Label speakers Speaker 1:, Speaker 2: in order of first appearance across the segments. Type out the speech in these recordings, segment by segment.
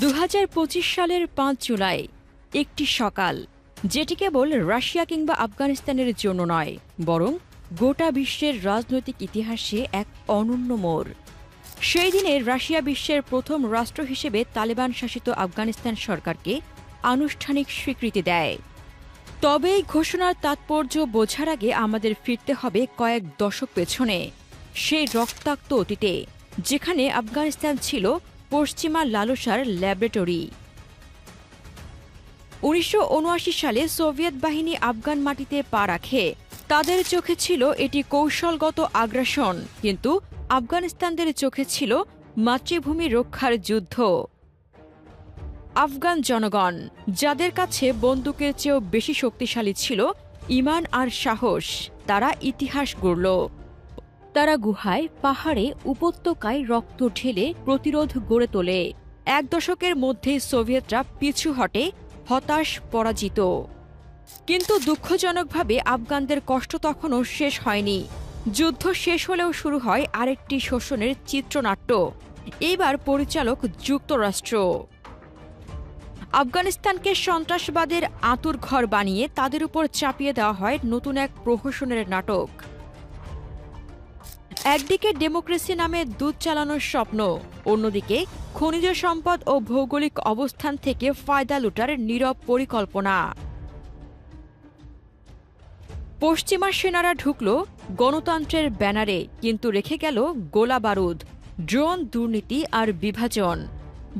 Speaker 1: দু হাজার পঁচিশ সালের পাঁচ জুলাই, একটি সকাল, যেটি কেবল রাশিয়া কিংবা আফগানিস্তানের জন্য নয়, বরং গোটা বিশ্বের রাজনৈতিক ইতিহাসে এক অনন্য মোড়। সেই দিনে রাশিয়া বিশ্বের প্রথম রাষ্ট্র হিসেবে তালেবান শাসিত আফগানিস্তান সরকারকে আনুষ্ঠানিক স্বীকৃতি দেয়। তবে এই ঘোষণার তাৎপর্য বোঝার আগে আমাদের ফিরতে হবে কয়েক দশক পেছনে। সেই রক্তাক্ত অতীতে, যেখানে আফগানিস্তান ছিল পশ্চিমা লালসার ল্যাবরেটরি। উনিশশো উনআশি সালে সোভিয়েত বাহিনী আফগান মাটিতে পা রাখে। তাদের চোখে ছিল এটি কৌশলগত আগ্রাসন, কিন্তু আফগানিস্তানদের চোখে ছিল মাতৃভূমি রক্ষার যুদ্ধ। আফগান জনগণ, যাদের কাছে বন্দুকের চেয়েও বেশি শক্তিশালী ছিল ইমান আর সাহস, তারা ইতিহাস গড়ল। তারা গুহায় পাহাড়ে উপত্যকায় রক্ত ঢেলে প্রতিরোধ গড়ে তোলে। এক দশকের মধ্যেই সোভিয়েতরা পিছু হটে, হতাশ, পরাজিত। কিন্তু দুঃখজনকভাবে আফগানদের কষ্ট তখনও শেষ হয়নি। যুদ্ধ শেষ হলেও শুরু হয় আরেকটি শোষণের চিত্রনাট্য। এবার পরিচালক যুক্তরাষ্ট্র। আফগানিস্তানকে সন্ত্রাসবাদের আঁতুর ঘর বানিয়ে তাদের উপর চাপিয়ে দেওয়া হয় নতুন এক প্রহসনের নাটক। একদিকে ডেমোক্রেসি নামে দুধ চালানোর স্বপ্ন, অন্যদিকে খনিজ সম্পদ ও ভৌগোলিক অবস্থান থেকে ফায়দা লুটার নীরব পরিকল্পনা। পশ্চিমা সেনারা ঢুকল গণতন্ত্রের ব্যানারে, কিন্তু রেখে গেল গোলা বারুদ, ড্রোন দুর্নীতি আর বিভাজন।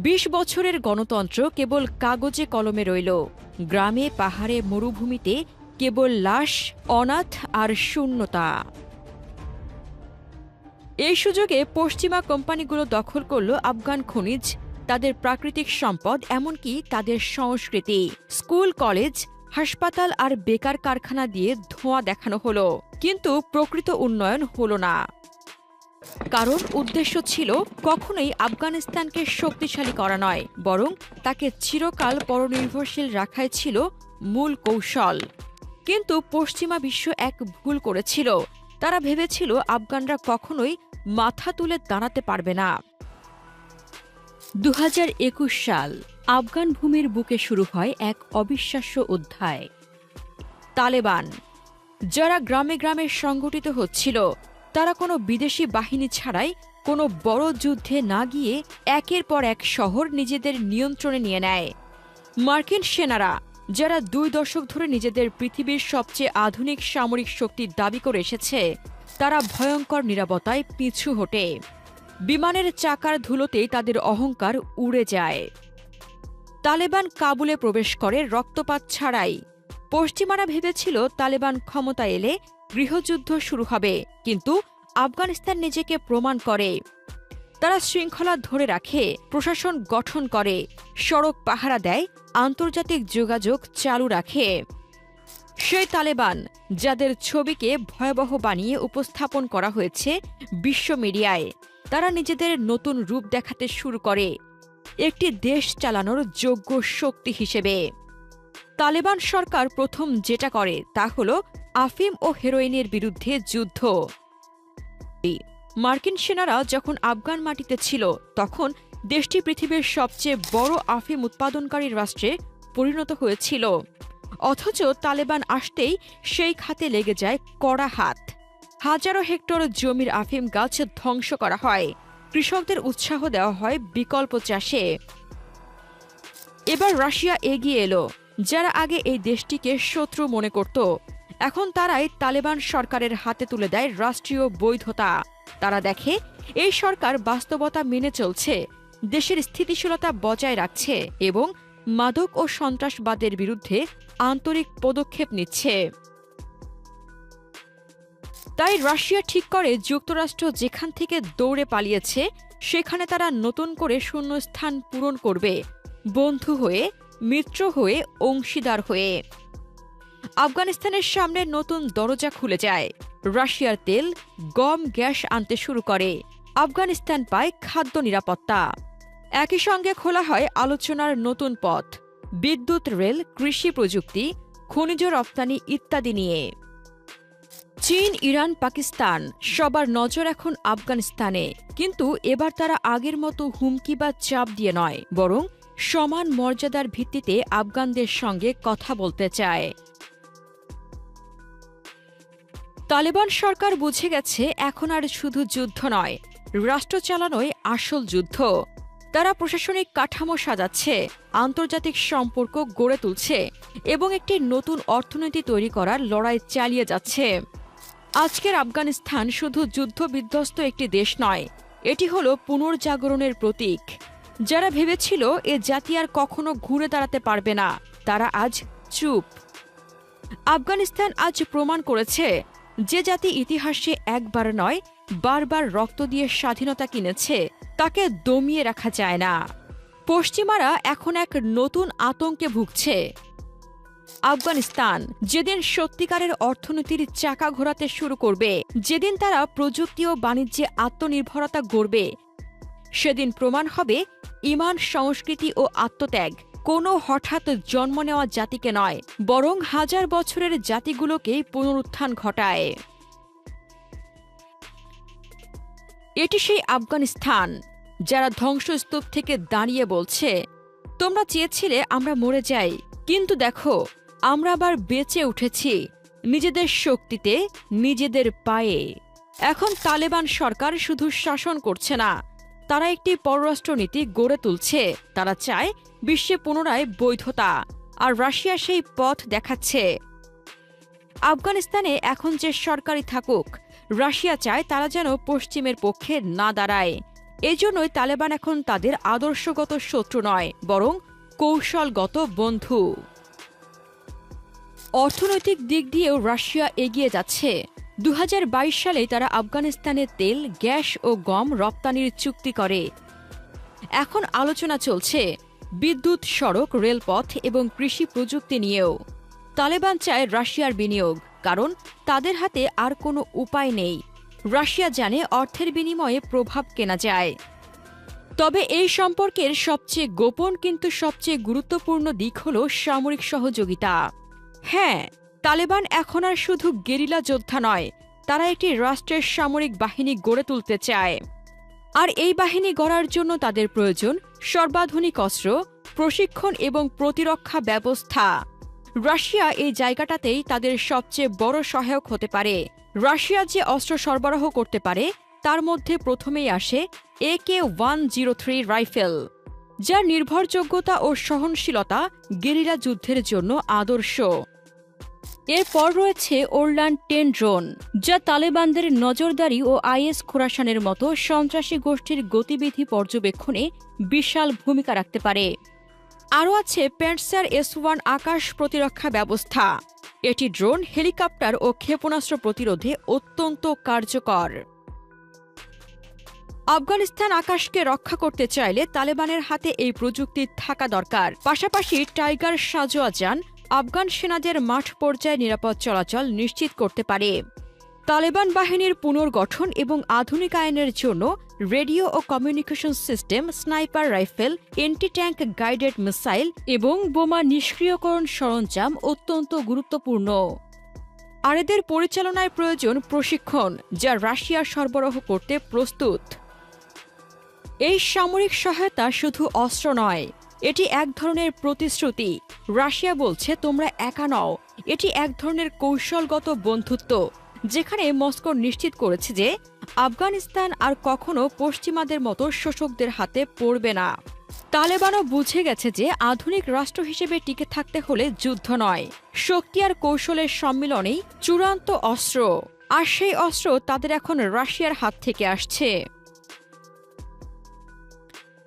Speaker 1: বিশ বছরের গণতন্ত্র কেবল কাগজে কলমে রইল, গ্রামে পাহাড়ে মরুভূমিতে কেবল লাশ, অনাথ আর শূন্যতা। এই সুযোগে পশ্চিমা কোম্পানিগুলো দখল করল আফগান খনিজ, তাদের প্রাকৃতিক সম্পদ, এমনকি তাদের সংস্কৃতি। স্কুল, কলেজ, হাসপাতাল আর বেকার কারখানা দিয়ে ধোঁয়া দেখানো হলো, কিন্তু প্রকৃত উন্নয়ন হলো না। কারণ উদ্দেশ্য ছিল কখনোই আফগানিস্তানকে শক্তিশালী করা নয়, বরং তাকে চিরকাল পরনির্ভরশীল রাখাই ছিল মূল কৌশল। কিন্তু পশ্চিমা বিশ্ব এক ভুল করেছিল। তারা ভেবেছিল আফগানরা কখনোই মাথা তুলে দাঁড়াতে পারবে না। দু হাজার একুশ সাল আফগান ভূমির বুকে শুরু হয় এক অবিশ্বাস্য অধ্যায়। তালেবান। যারা গ্রামে গ্রামে সংগঠিত হচ্ছিল, তারা কোনো বিদেশি বাহিনী ছাড়াই কোনো বড় যুদ্ধে না গিয়ে একের পর এক শহর নিজেদের নিয়ন্ত্রণে নিয়ে নেয়। মার্কিন সেনারা, যারা দুই দশক ধরে নিজেদের পৃথিবীর সবচেয়ে আধুনিক সামরিক শক্তির দাবি করে এসেছে তারা ভয়ঙ্কর নিরাপত্তায় পিছু হটে। বিমানের চাকার ধুলোতেই তাদের অহংকার উড়ে যায়। তালেবান কাবুলে প্রবেশ করে রক্তপাত ছাড়াই। পশ্চিমারা ভেবেছিল তালেবান ক্ষমতা এলে গৃহযুদ্ধ শুরু হবে, কিন্তু আফগানিস্তান নিজেকে প্রমাণ করে। তারা শৃঙ্খলা ধরে রাখে, প্রশাসন গঠন করে, সড়ক পাহারা দেয়, আন্তর্জাতিক যোগাযোগ চালু রাখে। সেই তালেবান, যাদের ছবিকে ভয়াবহ বানিয়ে উপস্থাপন করা হয়েছে বিশ্ব মিডিয়ায়, তারা নিজেদের নতুন রূপ দেখাতে শুরু করে। একটি দেশ চালানোর যোগ্য শক্তি হিসেবে। তালেবান সরকার প্রথম যেটা করে তা হল আফিম ও হেরোইনের বিরুদ্ধে যুদ্ধ। মার্কিন সেনারা যখন আফগান মাটিতে ছিল, তখন দেশটি পৃথিবীর সবচেয়ে বড় আফিম উৎপাদনকারী রাষ্ট্রে পরিণত হয়েছিল। অথচ তালেবান আসতেই সেই খাতে লেগে যায় কড়া হাত। হাজারো হেক্টর জমির আফিম গাছ ধ্বংস করা হয়। কৃষকদের উৎসাহ দেওয়া হয় বিকল্প চাষে। এবার রাশিয়া এগিয়ে এলো। যারা আগে এই দেশটিকে শত্রু মনে করত, এখন তারাই তালেবান সরকারের হাতে তুলে দেয় রাষ্ট্রীয় বৈধতা। তারা দেখে, এই সরকার বাস্তবতা মেনে চলছে, দেশের স্থিতিশীলতা বজায় রাখছে এবং মাদক ও সন্ত্রাসবাদের বিরুদ্ধে আন্তরিক পদক্ষেপ নিচ্ছে। তাই রাশিয়া ঠিক করে যুক্তরাষ্ট্র যেখান থেকে দৌড়ে পালিয়েছে, সেখানে তারা নতুন করে শূন্যস্থান পূরণ করবে, বন্ধু হয়ে, মিত্র হয়ে, অংশীদার হয়ে। আফগানিস্তানের সামনে নতুন দরজা খুলে যায়। রাশিয়ার তেল গম গ্যাস আনতে শুরু করে। আফগানিস্তান পায় খাদ্য নিরাপত্তা। একই সঙ্গে খোলা হয় আলোচনার নতুন পথ, বিদ্যুৎ, রেল, কৃষি প্রযুক্তি, খনিজ রপ্তানি ইত্যাদি নিয়ে। চীন, ইরান, পাকিস্তান সবার নজর এখন আফগানিস্তানে, কিন্তু এবার তারা আগের মতো হুমকি বা চাপ দিয়ে নয়, বরং সমান মর্যাদার ভিত্তিতে আফগানদের সঙ্গে কথা বলতে চায়। তালেবান সরকার বুঝে গেছে এখন আর শুধু যুদ্ধ নয়, রাষ্ট্র চালানোই আসল যুদ্ধ। তারা প্রশাসনিক কাঠামো সাজাচ্ছে, আন্তর্জাতিক সম্পর্ক গড়ে তুলছে এবং একটি নতুন অর্থনীতি তৈরি করার লড়াই চালিয়ে যাচ্ছে। আজকের আফগানিস্তান শুধু যুদ্ধ বিধ্বস্ত একটি দেশ নয়, এটি হলো পুনর্জাগরণের প্রতীক। যারা ভেবেছিল এ জাতি আর কখনো ঘুরে দাঁড়াতে পারবে না, তারা আজ চুপ। আফগানিস্তান আজ প্রমাণ করেছে, যে জাতি ইতিহাসে একবার নয় বারবার রক্ত দিয়ে স্বাধীনতা কিনেছে, তাকে দমিয়ে রাখা যায় না। পশ্চিমারা এখন এক নতুন আতঙ্কে ভুগছে। আফগানিস্তান যেদিন সত্যিকারের অর্থনীতির চাকা ঘোরাতে শুরু করবে, যেদিন তারা প্রযুক্তি ও বাণিজ্যে আত্মনির্ভরতা গড়বে, সেদিন প্রমাণ হবে ইমান, সংস্কৃতি ও আত্মত্যাগ। কোনো হঠাৎ জন্ম নেওয়া জাতিকে নয়, বরং হাজার বছরের জাতিগুলোকেই পুনরুত্থান ঘটায়। এটি সেই আফগানিস্তান, যারা ধ্বংসস্তূপ থেকে দাঁড়িয়ে বলছে, তোমরা চেয়েছিলে আমরা মরে যাই, কিন্তু দেখো, আমরা আবার বেঁচে উঠেছি, নিজেদের শক্তিতে, নিজেদের পায়ে। এখন তালেবান সরকার শুধু শাসন করছে না, তারা একটি পররাষ্ট্রনীতি গড়ে তুলছে, তারা চায় বিশ্বে পুনরায় বৈধতা, আর রাশিয়া সেই পথ দেখাচ্ছে। আফগানিস্তানে এখন যে সরকারি থাকুক রাশিয়া চায় তারা যেন পশ্চিমের পক্ষে না দাঁড়ায়। এজন্যই তালেবান এখন তাদের আদর্শগত শত্রু নয়, বরং কৌশলগত বন্ধু। অর্থনৈতিক দিক দিয়েও রাশিয়া এগিয়ে যাচ্ছে। দু সালে তারা আফগানিস্তানে তেল, গ্যাস ও গম রপ্তানির চুক্তি করে। এখন আলোচনা চলছে বিদ্যুৎ, সড়ক, রেলপথ এবং কৃষি প্রযুক্তি নিয়েও। তালেবান চায় রাশিয়ার বিনিয়োগ, কারণ তাদের হাতে আর কোনো উপায় নেই। রাশিয়া জানে অর্থের বিনিময়ে প্রভাব কেনা যায়। তবে এই সম্পর্কের সবচেয়ে গোপন কিন্তু সবচেয়ে গুরুত্বপূর্ণ দিক হল সামরিক সহযোগিতা। হ্যাঁ তালেবান এখন আর শুধু গেরিলা যোদ্ধা নয়, তারা একটি রাষ্ট্রের সামরিক বাহিনী গড়ে তুলতে চায়। আর এই বাহিনী গড়ার জন্য তাদের প্রয়োজন সর্বাধুনিক অস্ত্র, প্রশিক্ষণ এবং প্রতিরক্ষা ব্যবস্থা। রাশিয়া এই জায়গাটাতেই তাদের সবচেয়ে বড় সহায়ক হতে পারে। রাশিয়া যে অস্ত্র সরবরাহ করতে পারে, তার মধ্যে প্রথমেই আসে A K one zero three rifle, যার নির্ভরযোগ্যতা ও সহনশীলতা গেরিলা যুদ্ধের জন্য আদর্শ। এরপর রয়েছে ওরলান টেন ড্রোন, যা তালেবানদের নজরদারি ও আইএস খোরাসানের মতো সন্ত্রাসী গোষ্ঠীর গতিবিধি পর্যবেক্ষণে বিশাল ভূমিকা রাখতে পারে। আরও আছে প্যান্টসার এস ওয়ান আকাশ প্রতিরক্ষা ব্যবস্থা। এটি ড্রোন, হেলিকপ্টার ও ক্ষেপণাস্ত্র প্রতিরোধে অত্যন্ত কার্যকর। আফগানিস্তান আকাশকে রক্ষা করতে চাইলে তালেবানের হাতে এই প্রযুক্তি থাকা দরকার। পাশাপাশি টাইগার সাজোয়া যান আফগান সেনাদের মাঠ পর্যায়ে নিরাপদ চলাচল নিশ্চিত করতে পারে। তালেবান বাহিনীর পুনর্গঠন এবং আধুনিক আইনের জন্য রেডিও ও communication system, sniper rifle anti tank guided missile এবং বোমা নিষ্ক্রিয়করণ সরঞ্জাম অত্যন্ত গুরুত্বপূর্ণ। আর এদের পরিচালনায় প্রয়োজন প্রশিক্ষণ, যা রাশিয়া সরবরাহ করতে প্রস্তুত। এই সামরিক সহায়তা শুধু অস্ত্র নয়, এটি এক ধরনের প্রতিশ্রুতি। রাশিয়া বলছে, তোমরা একা নও। এটি এক ধরনের কৌশলগত বন্ধুত্ব। যেখানে মস্কো নিশ্চিত করেছে যে আফগানিস্তান আর কখনো পশ্চিমাদের মতো শোষকদের হাতে পড়বে না। তালেবানও বুঝে গেছে যে আধুনিক রাষ্ট্র হিসেবে টিকে থাকতে হলে যুদ্ধ নয়। শক্তি আর কৌশলের সম্মিলনেই চূড়ান্ত অস্ত্র। আর সেই অস্ত্র তাদের এখন রাশিয়ার হাত থেকে আসছে।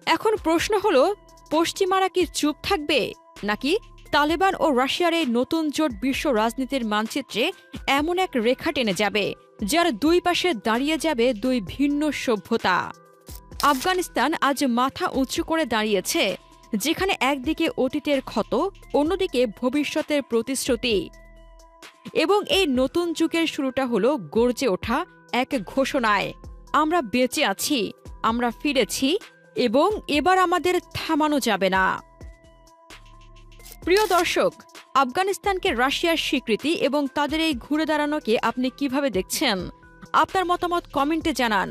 Speaker 1: এখন প্রশ্ন হলো, পশ্চিমারা কি চুপ থাকবে? নাকি তালেবান ও রাশিয়ার এই নতুন জোট বিশ্ব রাজনীতির মানচিত্রে এমন এক রেখা টেনে যাবে, যার দুই পাশে দাঁড়িয়ে যাবে দুই ভিন্ন সভ্যতা। আফগানিস্তান আজ মাথা উঁচু করে দাঁড়িয়েছে, যেখানে একদিকে অতীতের ক্ষত, অন্যদিকে ভবিষ্যতের প্রতিশ্রুতি। এবং এই নতুন যুগের শুরুটা হলো গর্জে ওঠা এক ঘোষণায়, আমরা বেঁচে আছি, আমরা ফিরেছি, এবং এবার আমাদের থামানো যাবে না। প্রিয় দর্শক, আফগানিস্তানকে রাশিয়ার স্বীকৃতি এবং তাদের এই ঘুরে দাঁড়ানোকে আপনি কীভাবে দেখছেন? আপনার মতামত কমেন্টে জানান।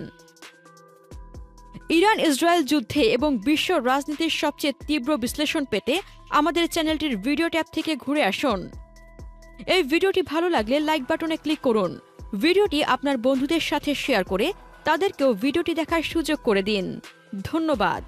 Speaker 1: ইরান ইসরায়েল যুদ্ধে এবং বিশ্ব রাজনীতির সবচেয়ে তীব্র বিশ্লেষণ পেতে আমাদের চ্যানেলটির ভিডিও ট্যাব থেকে ঘুরে আসুন। এই ভিডিওটি ভালো লাগলে লাইক বাটনে ক্লিক করুন। ভিডিওটি আপনার বন্ধুদের সাথে শেয়ার করে তাদেরকেও ভিডিওটি দেখার সুযোগ করে দিন। ধন্যবাদ।